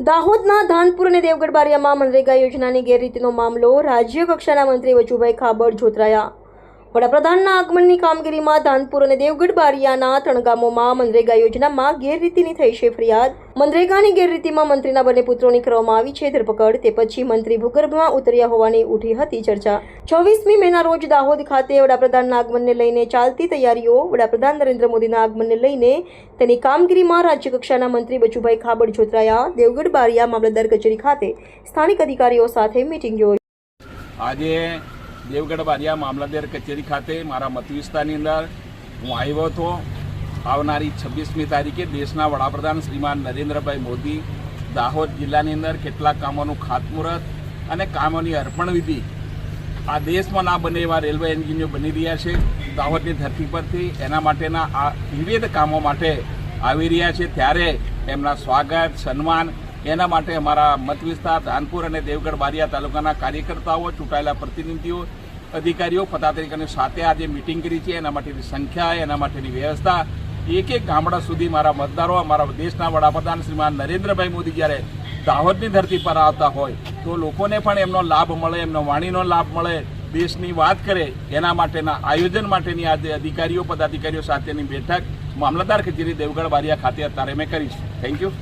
દાહોદના ધાનપુર અને દેવગઢ બારિયામાં મનરેગા યોજનાની ગેરરીતિનો મામલો રાજ્ય કક્ષાના મંત્રી વજુભાઈ ખાબડ જોતરાયા. વડાપ્રધાનના આગમનની કામગીરીમાં ધાનપુર અને દેવગઢ બારિયાના ત્રણ ગામોમાં મનરેગા યોજનામાં ગેરરીતિની થઈ છે ફરિયાદ. મનરેગાની ગેરરીતિમાં મંત્રીના બંને પુત્રોની કરવામાં આવી છે ધરપકડ. તે પછી મંત્રી ભૂગર્ભમાં ઉતર્યા હોવાની ઉઠી હતી ચર્ચા. છવ્વીસમી મેના રોજ દાહોદ ખાતે વડાપ્રધાનના આગમનને લઈને ચાલતી તૈયારીઓ વડાપ્રધાન નરેન્દ્ર મોદીના આગમનને લઈને તેની કામગીરીમાં રાજ્યકક્ષાના મંત્રી બચુભાઈ ખાબડ જોતરાયા દેવગઢ બારિયા મામલતદાર કચેરી ખાતે સ્થાનિક અધિકારીઓ સાથે મિટિંગ યોજી આજે દેવગઢ બારિયા મામલતદાર કચેરી ખાતે મારા મત વિસ્તારની અંદર હું આવ્યો હતો. આવનારી છવ્વીસમી તારીખે દેશના વડાપ્રધાન શ્રીમાન નરેન્દ્રભાઈ મોદી દાહોદ જિલ્લાની અંદર કેટલાક કામોનું ખાતમુહૂર્ત અને કામોની અર્પણ વિધિ આ દેશમાં ના બને એવા રેલવે એન્જિનિયર બની રહ્યા છે. દાહોદની ધરતી પરથી એના માટેના આ વિવિધ કામો માટે આવી રહ્યા છે. ત્યારે એમના સ્વાગત, સન્માન એના માટે અમારા મત વિસ્તાર ધાનપુર અને દેવગઢ બારિયા તાલુકાના કાર્યકર્તાઓ, ચૂંટાયેલા પ્રતિનિધિઓ, અધિકારીઓ પદાધિકારીઓ સાથે આજે મિટિંગ કરી છે. એના માટેની સંખ્યા, એના માટેની વ્યવસ્થા એક એક ગામડા સુધી મારા મતદારો, અમારા દેશના વડાપ્રધાન શ્રીમાન નરેન્દ્રભાઈ મોદી જ્યારે દાહોદની ધરતી પર આવતા હોય, તો લોકોને પણ એમનો લાભ મળે, એમનો વાણીનો લાભ મળે, દેશની વાત કરે. એના માટેના આયોજન માટેની આજે અધિકારીઓ, પદાધિકારીઓ સાથેની બેઠક મામલતદાર કચેરી દેવગઢ બારિયા ખાતે અત્યારે મેં કરી છે થેન્ક યુ